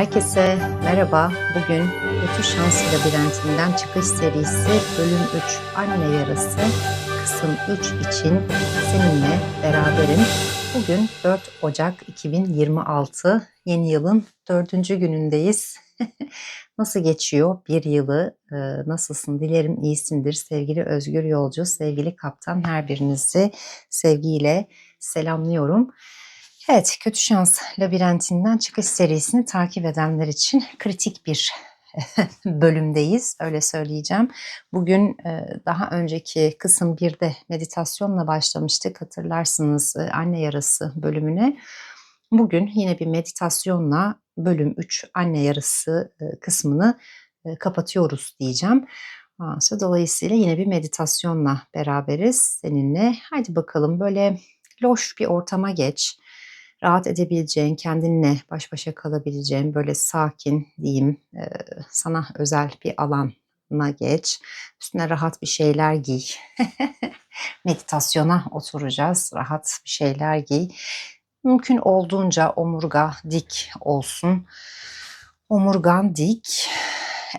Herkese merhaba. Bugün Kötü Şans Labirentinden çıkış serisi bölüm 3 Anne Yarası kısım 3 için seninle beraberim. Bugün 4 Ocak 2026 yeni yılın dördüncü günündeyiz. Nasıl geçiyor bir yılı? Ee, nasılsın? Dilerim iyisindir. Sevgili Özgür Yolcu, sevgili kaptan her birinizi sevgiyle selamlıyorum. Evet, Kötü Şans Labirentinden çıkış serisini takip edenler için kritik bir bölümdeyiz, öyle söyleyeceğim. Bugün e, daha önceki kısım 1'de meditasyonla başlamıştık, hatırlarsınız e, anne yarası bölümüne. Bugün yine bir meditasyonla bölüm 3 anne yarısı e, kısmını kapatıyoruz diyeceğim. Dolayısıyla yine bir meditasyonla beraberiz seninle. Haydi bakalım böyle loş bir ortama geç rahat edebileceğin, kendinle baş başa kalabileceğin böyle sakin diyeyim sana özel bir alana geç. Üstüne rahat bir şeyler giy. Meditasyona oturacağız. Rahat bir şeyler giy. Mümkün olduğunca omurga dik olsun. Omurgan dik.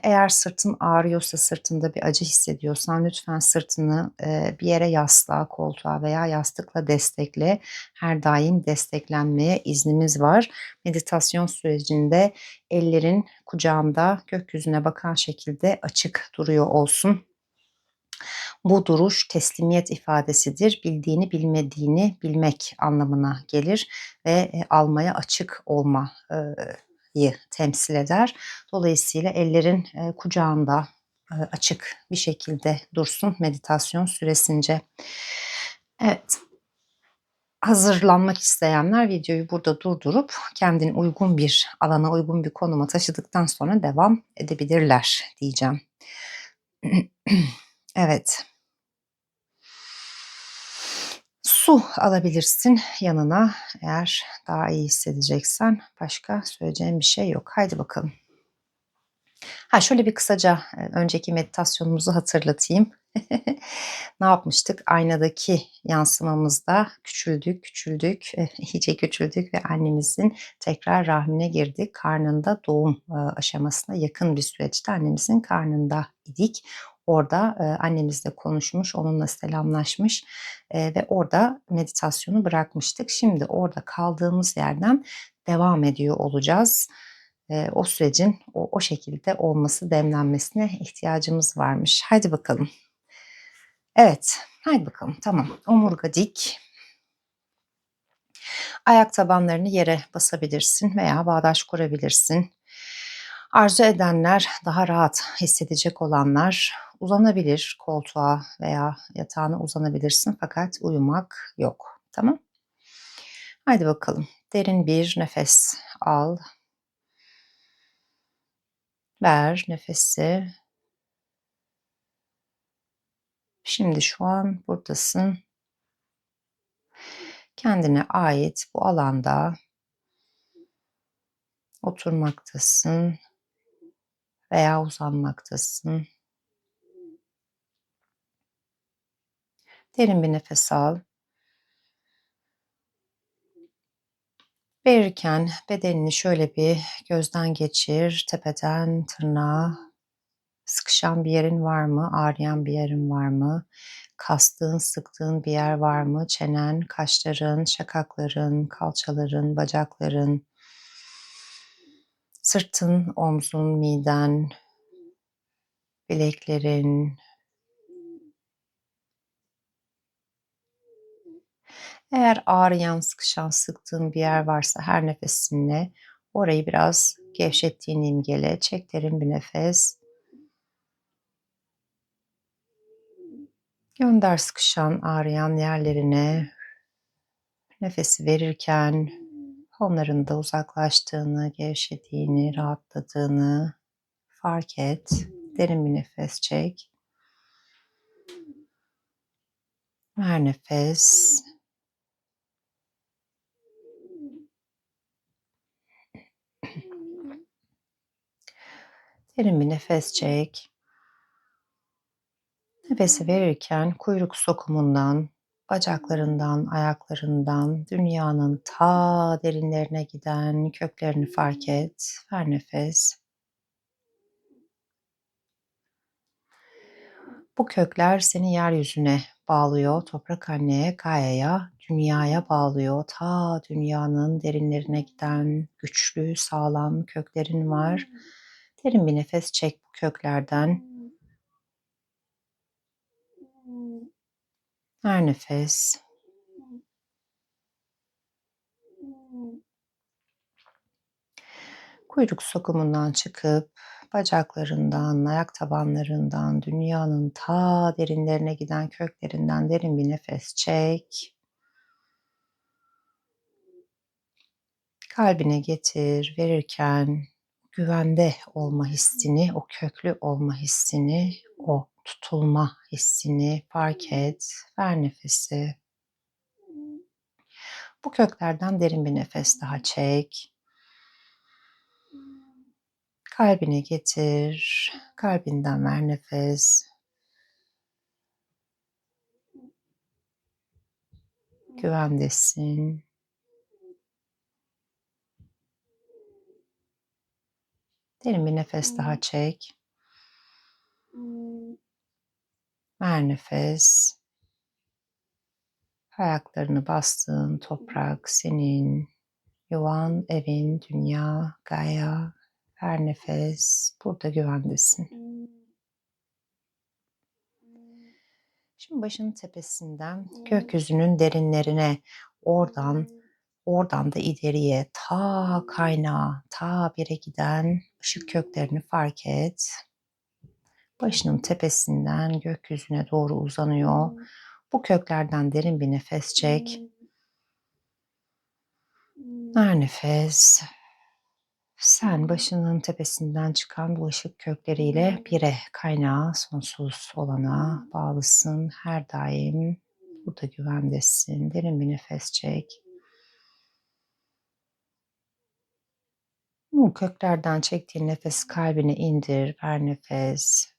Eğer sırtın ağrıyorsa, sırtında bir acı hissediyorsan lütfen sırtını bir yere yasla, koltuğa veya yastıkla destekle. Her daim desteklenmeye iznimiz var. Meditasyon sürecinde ellerin kucağında gökyüzüne bakan şekilde açık duruyor olsun. Bu duruş teslimiyet ifadesidir. Bildiğini bilmediğini bilmek anlamına gelir ve almaya açık olma temsil eder. Dolayısıyla ellerin e, kucağında e, açık bir şekilde dursun meditasyon süresince. Evet. Hazırlanmak isteyenler videoyu burada durdurup kendini uygun bir alana, uygun bir konuma taşıdıktan sonra devam edebilirler diyeceğim. evet. Su alabilirsin yanına eğer daha iyi hissedeceksen. Başka söyleyeceğim bir şey yok. Haydi bakalım. Ha şöyle bir kısaca e, önceki meditasyonumuzu hatırlatayım. ne yapmıştık? Aynadaki yansımamızda küçüldük, küçüldük, e, iyice küçüldük ve annemizin tekrar rahmine girdik. Karnında doğum e, aşamasına yakın bir süreçte annemizin karnında idik. Orada annemizle konuşmuş, onunla selamlaşmış ve orada meditasyonu bırakmıştık. Şimdi orada kaldığımız yerden devam ediyor olacağız. O sürecin o, o şekilde olması, demlenmesine ihtiyacımız varmış. Haydi bakalım. Evet, haydi bakalım. Tamam. Omurga dik. Ayak tabanlarını yere basabilirsin veya bağdaş kurabilirsin. Arzu edenler, daha rahat hissedecek olanlar uzanabilir koltuğa veya yatağına uzanabilirsin fakat uyumak yok. Tamam? Haydi bakalım. Derin bir nefes al. Ver nefesi. Şimdi şu an buradasın. Kendine ait bu alanda oturmaktasın veya uzanmaktasın. Derin bir nefes al. Verirken bedenini şöyle bir gözden geçir. Tepeden tırnağa sıkışan bir yerin var mı? Ağrıyan bir yerin var mı? Kastığın, sıktığın bir yer var mı? Çenen, kaşların, şakakların, kalçaların, bacakların, sırtın, omzun, miden, bileklerin, Eğer ağrıyan, sıkışan, sıktığın bir yer varsa her nefesinle orayı biraz gevşettiğini imgele. Çek derin bir nefes. Gönder sıkışan, ağrıyan yerlerine. Nefesi verirken onların da uzaklaştığını, gevşediğini, rahatladığını fark et. Derin bir nefes çek. Ver nefes. Derin bir nefes çek. Nefesi verirken kuyruk sokumundan bacaklarından, ayaklarından, dünyanın ta derinlerine giden köklerini fark et. Ver nefes. Bu kökler seni yeryüzüne bağlıyor, toprak anneye, Gaia'ya, dünyaya bağlıyor. Ta dünyanın derinlerine giden güçlü, sağlam köklerin var. Derin bir nefes çek bu köklerden. Her nefes. Kuyruk sokumundan çıkıp bacaklarından, ayak tabanlarından, dünyanın ta derinlerine giden köklerinden derin bir nefes çek. Kalbine getir, verirken güvende olma hissini, o köklü olma hissini, o tutulma hissini fark et. Ver nefesi. Bu köklerden derin bir nefes daha çek. Kalbine getir. Kalbinden ver nefes. Güvendesin. Derin bir nefes daha çek. Ver nefes. Ayaklarını bastığın toprak senin. Yuvan, evin, dünya, Gaia. Ver nefes. Burada güvendesin. Şimdi başının tepesinden gökyüzünün derinlerine oradan oradan da ileriye ta kaynağa ta bire giden ışık köklerini fark et. Başının tepesinden gökyüzüne doğru uzanıyor. Bu köklerden derin bir nefes çek. Ver nefes. Sen başının tepesinden çıkan bu ışık kökleriyle bire, kaynağa, sonsuz olana bağlısın. Her daim burada güvendesin. Derin bir nefes çek. Bu köklerden çektiğin nefes kalbine indir. Ver nefes.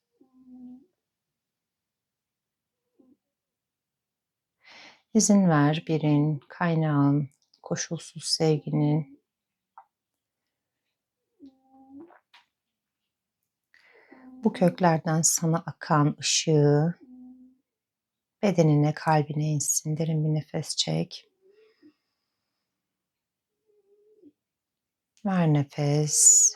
İzin ver birin, kaynağın, koşulsuz sevginin bu köklerden sana akan ışığı bedenine, kalbine insin. Derin bir nefes çek. Ver nefes.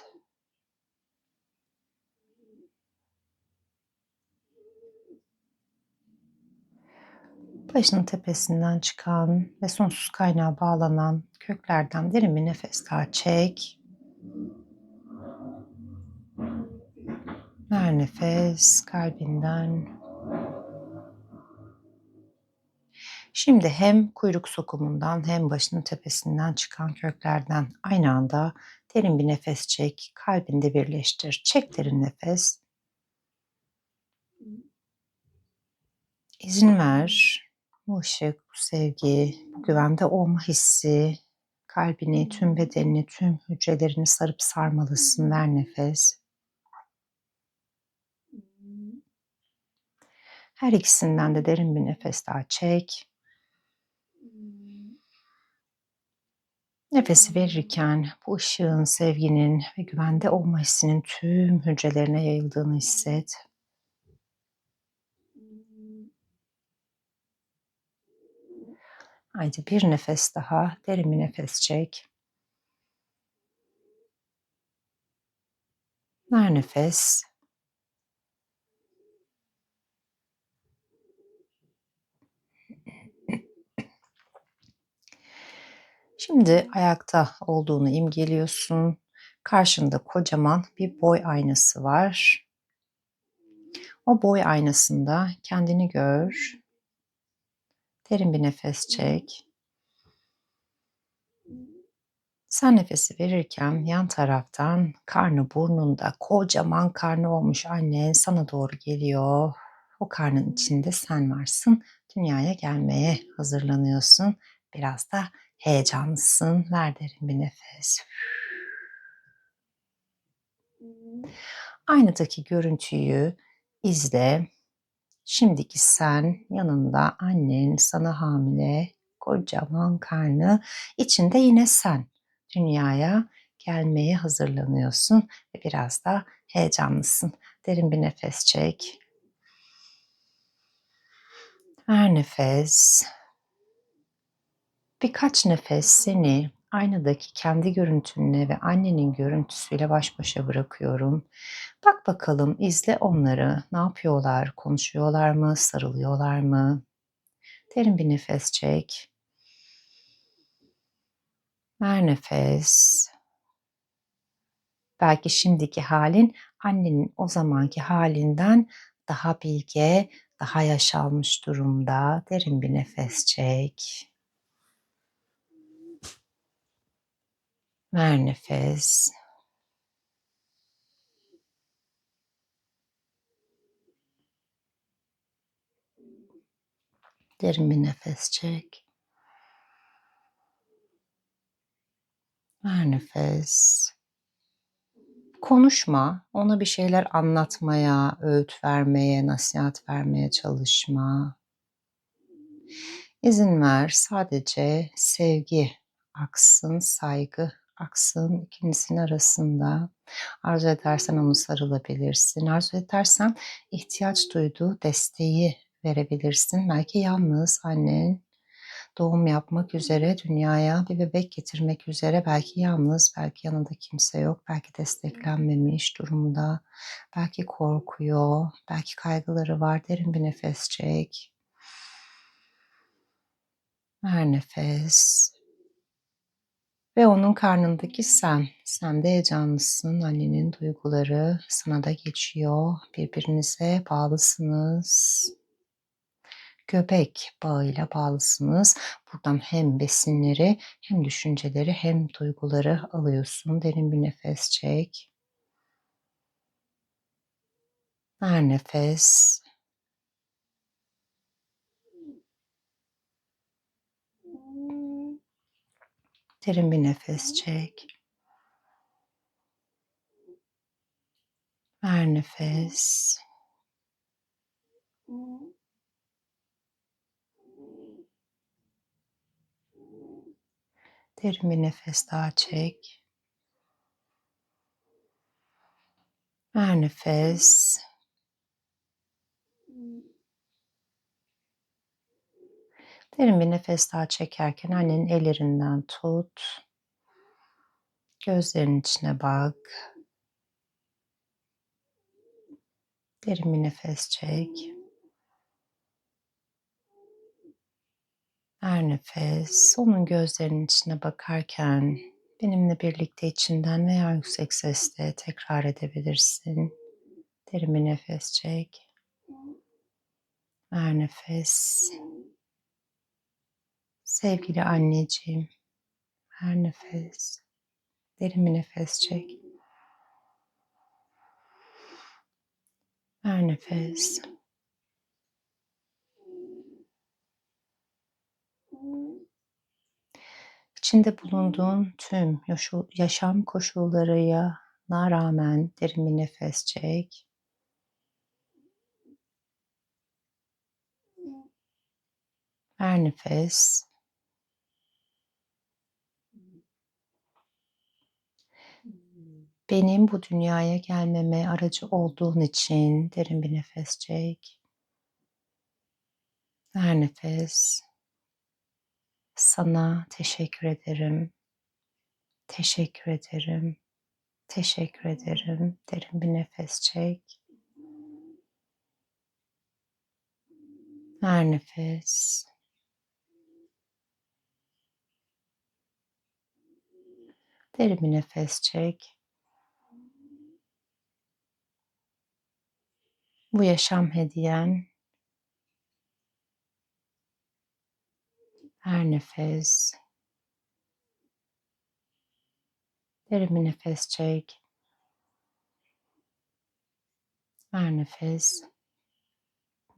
Başının tepesinden çıkan ve sonsuz kaynağa bağlanan köklerden derin bir nefes daha çek. Ver nefes kalbinden. Şimdi hem kuyruk sokumundan hem başının tepesinden çıkan köklerden aynı anda derin bir nefes çek. Kalbinde birleştir. Çek derin nefes. İzin ver. Bu ışık, bu sevgi, bu güvende olma hissi kalbini, tüm bedenini, tüm hücrelerini sarıp sarmalısın. Ver nefes. Her ikisinden de derin bir nefes daha çek. Nefesi verirken bu ışığın, sevginin ve güvende olma hissinin tüm hücrelerine yayıldığını hisset. Haydi bir nefes daha, derin bir nefes çek. Ver nefes. Şimdi ayakta olduğunu imgeliyorsun. Karşında kocaman bir boy aynası var. O boy aynasında kendini gör. Derin bir nefes çek. Sen nefesi verirken yan taraftan karnı burnunda kocaman karnı olmuş annen sana doğru geliyor. O karnın içinde sen varsın. Dünyaya gelmeye hazırlanıyorsun. Biraz da heyecanlısın. Ver derin bir nefes. Aynadaki görüntüyü izle. Şimdiki sen yanında annen sana hamile kocaman karnı içinde yine sen dünyaya gelmeye hazırlanıyorsun ve biraz da heyecanlısın. Derin bir nefes çek. Her nefes birkaç nefes seni aynadaki kendi görüntünle ve annenin görüntüsüyle baş başa bırakıyorum. Bak bakalım izle onları. Ne yapıyorlar? Konuşuyorlar mı? Sarılıyorlar mı? Derin bir nefes çek. Ver nefes. Belki şimdiki halin annenin o zamanki halinden daha bilge, daha yaşalmış durumda. Derin bir nefes çek. Ver nefes. Derin bir nefes çek. Ver nefes. Konuşma, ona bir şeyler anlatmaya, öğüt vermeye, nasihat vermeye çalışma. İzin ver, sadece sevgi aksın, saygı aksın ikinizin arasında. Arzu edersen onu sarılabilirsin. Arzu edersen ihtiyaç duyduğu desteği verebilirsin. Belki yalnız annen doğum yapmak üzere dünyaya bir bebek getirmek üzere belki yalnız, belki yanında kimse yok, belki desteklenmemiş durumda, belki korkuyor, belki kaygıları var. Derin bir nefes çek. Ver nefes. Ve onun karnındaki sen. Sen de heyecanlısın. Annenin duyguları sana da geçiyor. Birbirinize bağlısınız. Göbek bağıyla bağlısınız. Buradan hem besinleri hem düşünceleri hem duyguları alıyorsun. Derin bir nefes çek. Ver nefes. Derin bir nefes çek. Ver nefes. Derin bir nefes daha çek. Ver nefes. Derin bir nefes daha çekerken annenin ellerinden tut. Gözlerinin içine bak. Derin bir nefes çek. Her nefes onun gözlerinin içine bakarken benimle birlikte içinden veya yüksek sesle tekrar edebilirsin. Derin bir nefes çek. Ver nefes. Sevgili anneciğim, her nefes. Derin bir nefes çek. Ver nefes. İçinde bulunduğun tüm yaşam koşullarına rağmen derin bir nefes çek. Ver nefes. Benim bu dünyaya gelmeme aracı olduğun için derin bir nefes çek. Ver nefes. Sana teşekkür ederim. Teşekkür ederim. Teşekkür ederim. Derin bir nefes çek. Ver nefes. Derin bir nefes çek. Bu yaşam hediyen Her nefes. Derin bir nefes çek. Her nefes.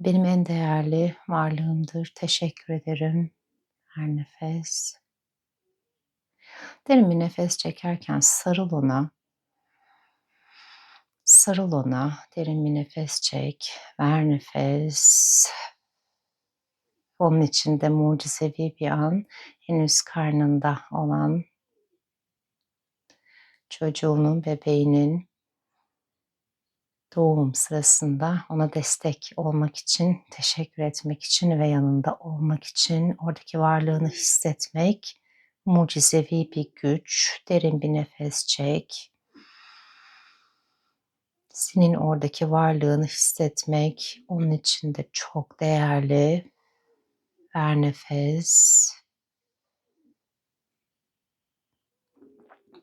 Benim en değerli varlığımdır. Teşekkür ederim. Her nefes. Derin bir nefes çekerken sarıl ona. Sarıl ona. Derin bir nefes çek. Ver nefes. Onun içinde mucizevi bir an henüz karnında olan çocuğunun, bebeğinin doğum sırasında ona destek olmak için, teşekkür etmek için ve yanında olmak için oradaki varlığını hissetmek mucizevi bir güç. Derin bir nefes çek. Senin oradaki varlığını hissetmek onun için de çok değerli. Ver nefes.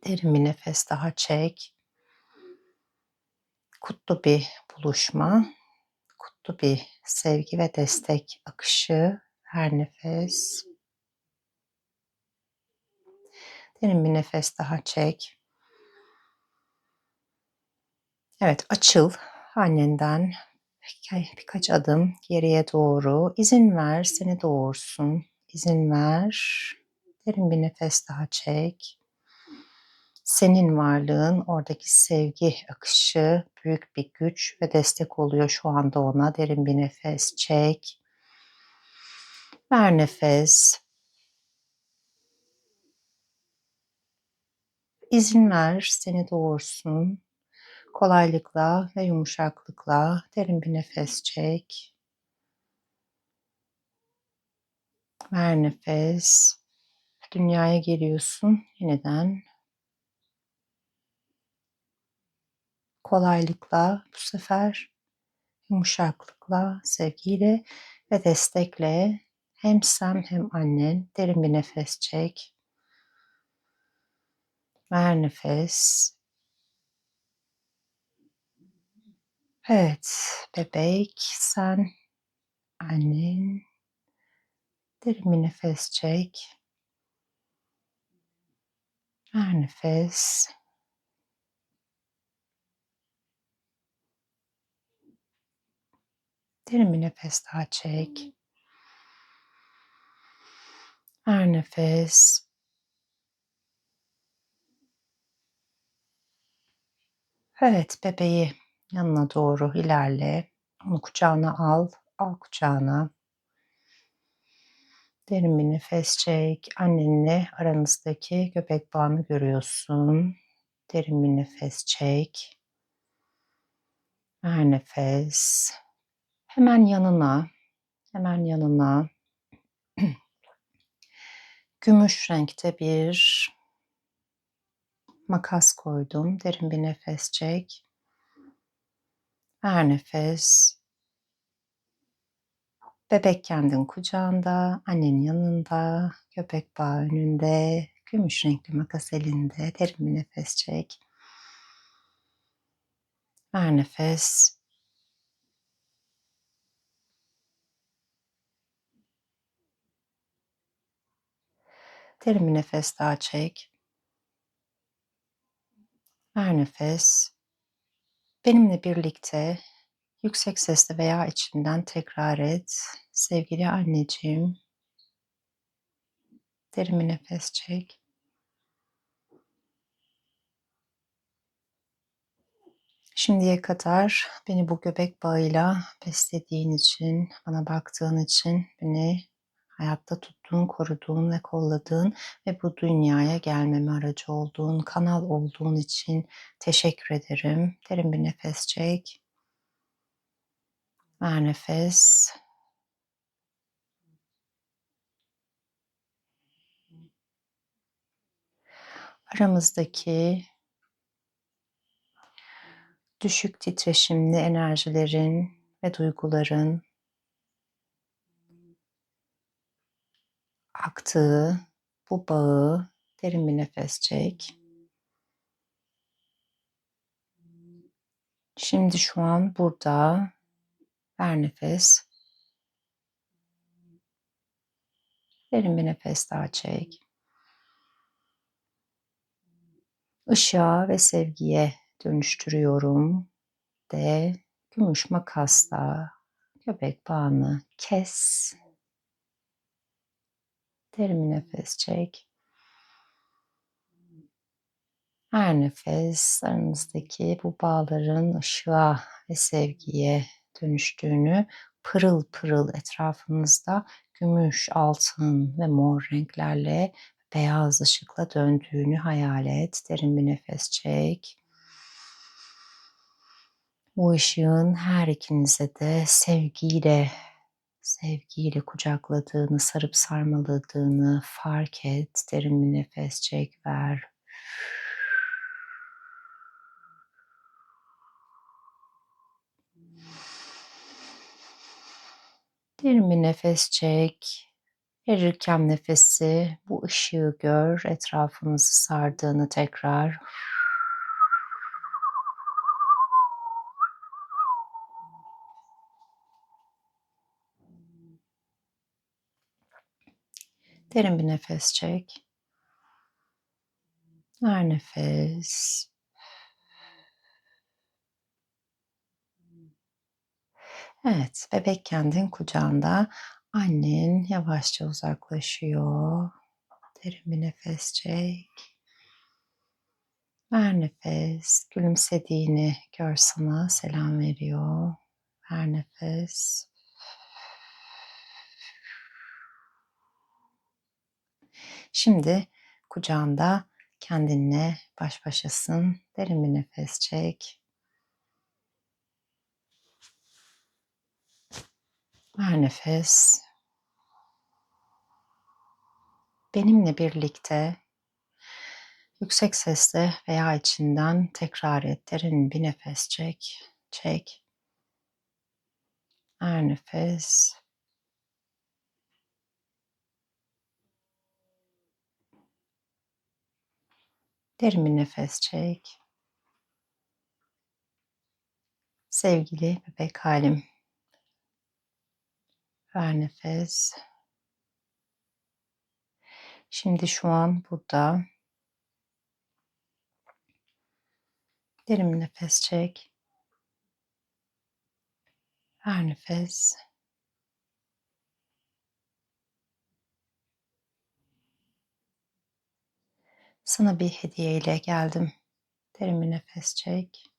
Derin bir nefes daha çek. Kutlu bir buluşma, kutlu bir sevgi ve destek akışı. Her nefes. Derin bir nefes daha çek. Evet açıl annenden birkaç adım geriye doğru. İzin ver seni doğursun. İzin ver. Derin bir nefes daha çek. Senin varlığın, oradaki sevgi akışı büyük bir güç ve destek oluyor şu anda ona. Derin bir nefes çek. Ver nefes. İzin ver seni doğursun. Kolaylıkla ve yumuşaklıkla derin bir nefes çek. Ver nefes. Dünyaya geliyorsun yeniden. Kolaylıkla bu sefer yumuşaklıkla, sevgiyle ve destekle hem sen hem annen derin bir nefes çek. Ver nefes. Evet, bebek sen, annen derin bir nefes çek. Ver nefes. Derin bir nefes daha çek. Ver nefes. Evet bebeği yanına doğru ilerle. Onu kucağına al. Al kucağına. Derin bir nefes çek. Annenle aranızdaki göbek bağını görüyorsun. Derin bir nefes çek. Ver nefes. Hemen yanına, hemen yanına gümüş renkte bir makas koydum. Derin bir nefes çek. Ver nefes. Bebek kendin kucağında, annen yanında, köpek bağı önünde, gümüş renkli makas elinde. Derin bir nefes çek. Ver nefes. Derin bir nefes daha çek. Ver nefes. Benimle birlikte yüksek sesle veya içinden tekrar et. Sevgili anneciğim. Derin bir nefes çek. Şimdiye kadar beni bu göbek bağıyla beslediğin için, bana baktığın için, beni hayatta tuttuğun, koruduğun ve kolladığın ve bu dünyaya gelmeme aracı olduğun, kanal olduğun için teşekkür ederim. Derin bir nefes çek. Ver nefes. Aramızdaki düşük titreşimli enerjilerin ve duyguların aktığı bu bağı derin bir nefes çek. Şimdi şu an burada ver nefes. Derin bir nefes daha çek. Işığa ve sevgiye dönüştürüyorum de gümüş makasla köpek bağını kes Derin bir nefes çek. Her nefes aranızdaki bu bağların ışığa ve sevgiye dönüştüğünü, pırıl pırıl etrafınızda gümüş, altın ve mor renklerle beyaz ışıkla döndüğünü hayal et. Derin bir nefes çek. Bu ışığın her ikinize de sevgiyle sevgiyle kucakladığını, sarıp sarmaladığını fark et. Derin bir nefes çek, ver. Derin bir nefes çek. Verirken nefesi bu ışığı gör, etrafınızı sardığını tekrar. Derin bir nefes çek. Ver nefes. Evet, bebek kendin kucağında. Annen yavaşça uzaklaşıyor. Derin bir nefes çek. Ver nefes. Gülümsediğini gör sana selam veriyor. Ver nefes. Şimdi kucağında kendinle baş başasın. Derin bir nefes çek. Ver nefes. Benimle birlikte yüksek sesle veya içinden tekrar et. Derin bir nefes çek. Çek. Ver nefes. Derin bir nefes çek. Sevgili bebek halim. Ver nefes. Şimdi şu an burada. Derin bir nefes çek. Ver nefes. Sana bir hediye ile geldim. Derin bir nefes çek.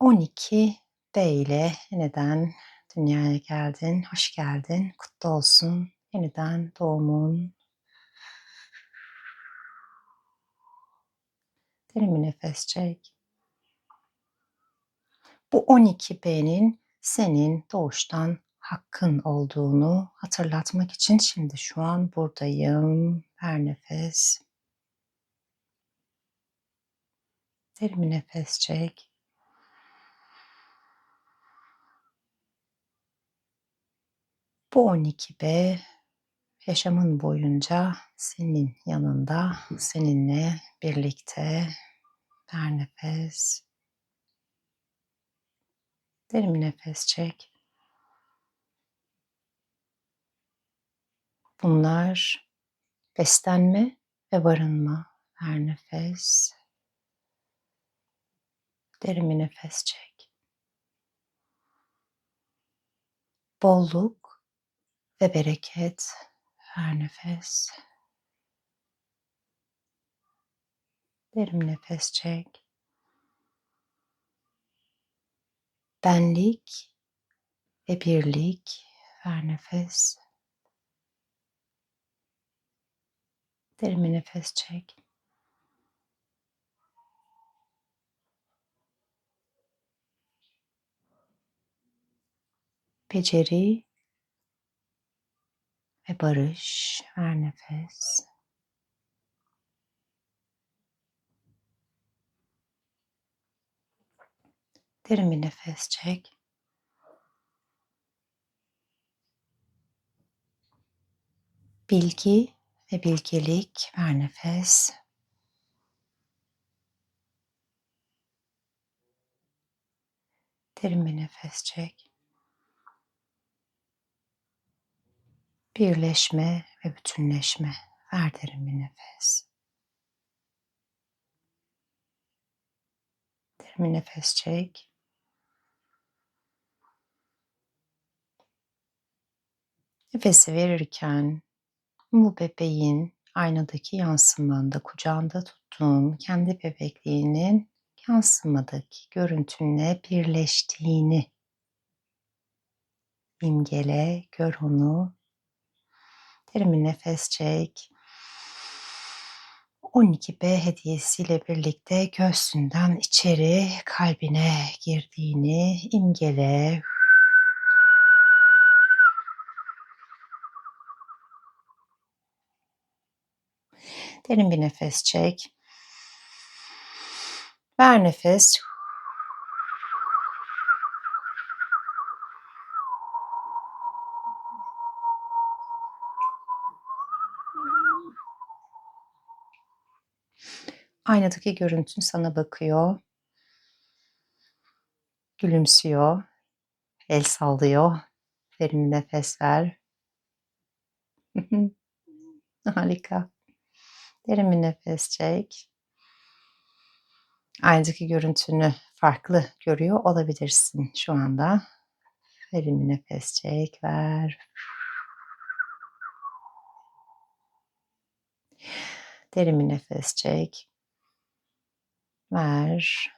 12 B ile yeniden dünyaya geldin. Hoş geldin. Kutlu olsun. Yeniden doğumun. Derin bir nefes çek. Bu 12 B'nin senin doğuştan hakkın olduğunu hatırlatmak için şimdi şu an buradayım. Her nefes. Derin bir nefes çek. Bu 12B yaşamın boyunca senin yanında, seninle birlikte ver nefes. Derin bir nefes çek. Bunlar beslenme ve barınma. Ver nefes. Derin bir nefes çek. Bolluk ve bereket. Her nefes. Derin nefes çek. Benlik ve birlik. Ver nefes. Derin bir nefes çek. Beceri ve barış. Ver nefes. Derin bir nefes çek. Bilgi ve bilgelik ver nefes. Derin bir nefes çek. Birleşme ve bütünleşme. Ver derin bir nefes. Derin bir nefes çek. Nefesi verirken bu bebeğin aynadaki yansımanda kucağında tuttuğun kendi bebekliğinin yansımadaki görüntünle birleştiğini imgele, gör onu. Derin bir nefes çek. 12B hediyesiyle birlikte göğsünden içeri kalbine girdiğini imgele. Derin bir nefes çek. Ver nefes. Aynadaki görüntün sana bakıyor. Gülümsüyor. El sallıyor. Derin bir nefes ver. Harika. Derin bir nefes çek. Aynadaki görüntünü farklı görüyor olabilirsin şu anda. Derin bir nefes çek, ver. Derin bir nefes çek. Ver.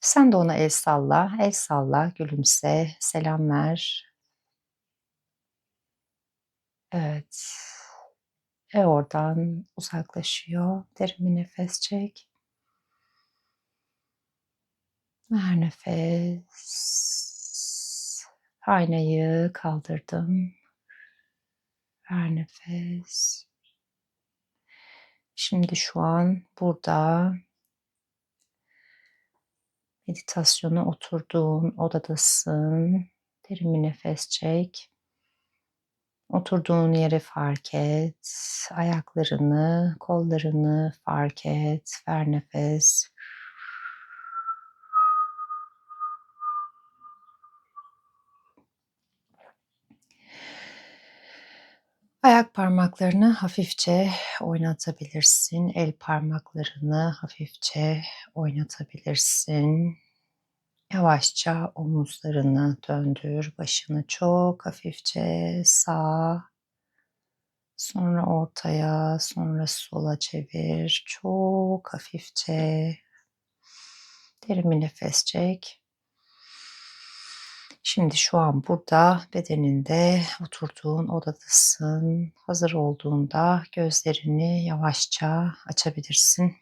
Sen de ona el salla, el salla, gülümse, selam ver. Evet. Ve oradan uzaklaşıyor. Derin bir nefes çek. Ver nefes. Aynayı kaldırdım. Ver nefes. Şimdi şu an burada meditasyona oturduğun odadasın. Derin bir nefes çek. Oturduğun yeri fark et. Ayaklarını, kollarını fark et. Ver nefes. Ayak parmaklarını hafifçe oynatabilirsin. El parmaklarını hafifçe oynatabilirsin. Yavaşça omuzlarını döndür. Başını çok hafifçe sağa, sonra ortaya, sonra sola çevir. Çok hafifçe. Derin bir nefes çek. Şimdi şu an burada bedeninde oturduğun odadasın. Hazır olduğunda gözlerini yavaşça açabilirsin.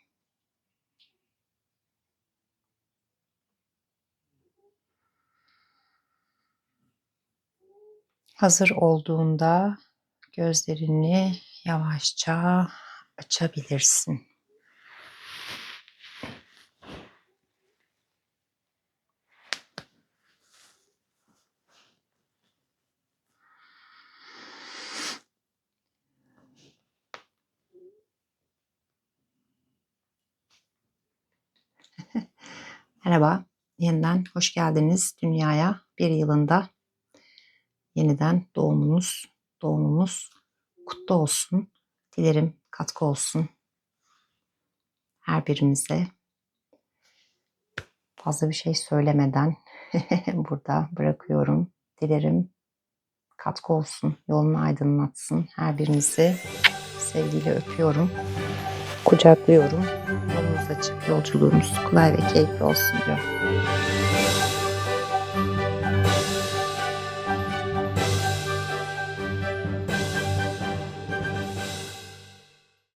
Hazır olduğunda gözlerini yavaşça açabilirsin. Merhaba, yeniden hoş geldiniz dünyaya. Bir yılında yeniden doğumunuz, doğumumuz kutlu olsun. Dilerim katkı olsun her birimize. Fazla bir şey söylemeden burada bırakıyorum. Dilerim katkı olsun, yolunu aydınlatsın. Her birinizi sevgiyle öpüyorum. Kucaklıyorum. Yolunuz açık, yolculuğunuz kolay ve keyifli olsun diyorum.